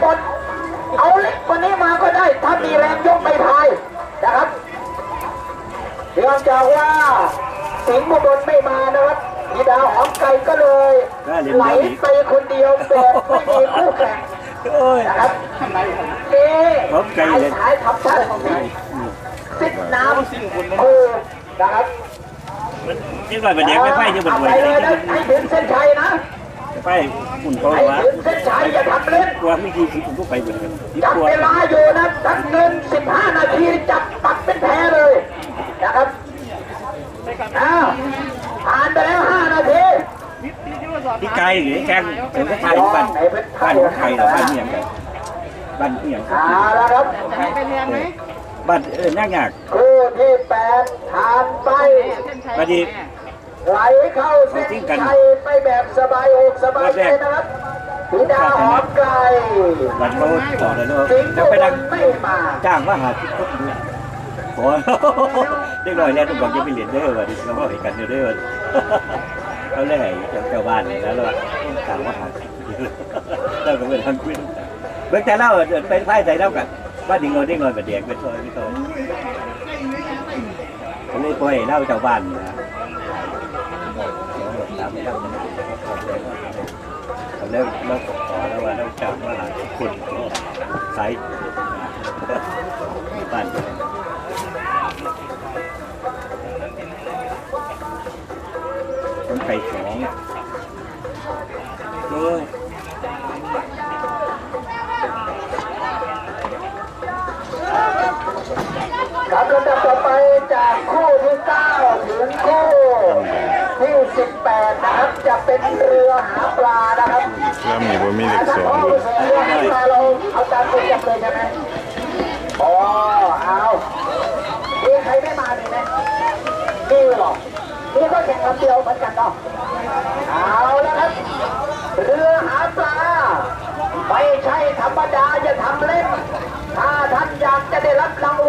หมด เอาเล็กกว่านี้มาก็ได้ ถ้ามีแรงยกไปพายนะครับเนื่องจากว่าสิงห์บุบลไม่มานะครับพีดาวหอมไก่ก็เลยไหลไปคนเดียวแบบไม่มีคู่แข่งโอ้ยนะครับนี่หอมไก่เลยท้ายทำท่าของสิงห์สิทธิ์น้ำโอ้นะครับมันยิ่งกว่าเป็นเด็กไม่ไปยังบนเอาหวยไปเลเลยยนะให้ถึงเส้นชัยนะ ไปอุ่นเขาให้ว่าถึงเส้นชัยอย่าทำเล่นกลัวไม่กี่สิบผมก็ไปเหมือนกันที่จับกลัวเวลาอยู่นะทั้งเงิน15นาทีจับปักเป็นแพ้เลยนะครับอ้าวผ่านไปแล้ว5นาทีที่ไกลหรือแกงเป็นก็ทายบ้านบ้านของใครหรอบ้านเมียงกันบ้านเมียงเอาละครับบ้านเออน่างากคู่ที่แปดผ่านไปบัดนี้ ไหลเข้าเส้นชัยไปแบบสบายอกสบายใจนะครับสีดาหอมไกลบ้านเขาต่อเลยเนาะสิงห์จะบุไปบดัลงไม่มาจ้างว่าหาที่พบดูขอเด็กน้อยแล้วต้องบอกจะไปเรียนเด้อวันนี้เราก็เห็นกันเด้อเขาเลยให้เจ้าบ้านแล้วเราถามว่าหาเราก็เป็นทางคุยเมื่อแต่เราเป็นไพ่ใส่เล่ากันบ้านดิ่งเราเด็กน้อยแบบเด็กเป็นซอยไม่ซอยเขาเลยปล่อยเล่าเจ้าบ้าน นะตามไม่ได้เขาเราขอแล้วว่าเราจำว่าคุณสายบ้านคนไก่สอง จะเป็นเรือหาปลานะครับแล้วมีคนมีเด็กสอด้วยเอาเาจานไปจับเลยใช่ไหมโอ้เอาเรือใครไม่มาดีไหมนี่หรอนี่ก็แข่งลำเดียวเหมือนกันเนาเอาแล้วครับ เรือหาปลาไม่ใช่ธรรมดาจะทำเล่นถ้าท่านอยากจะได้รับราง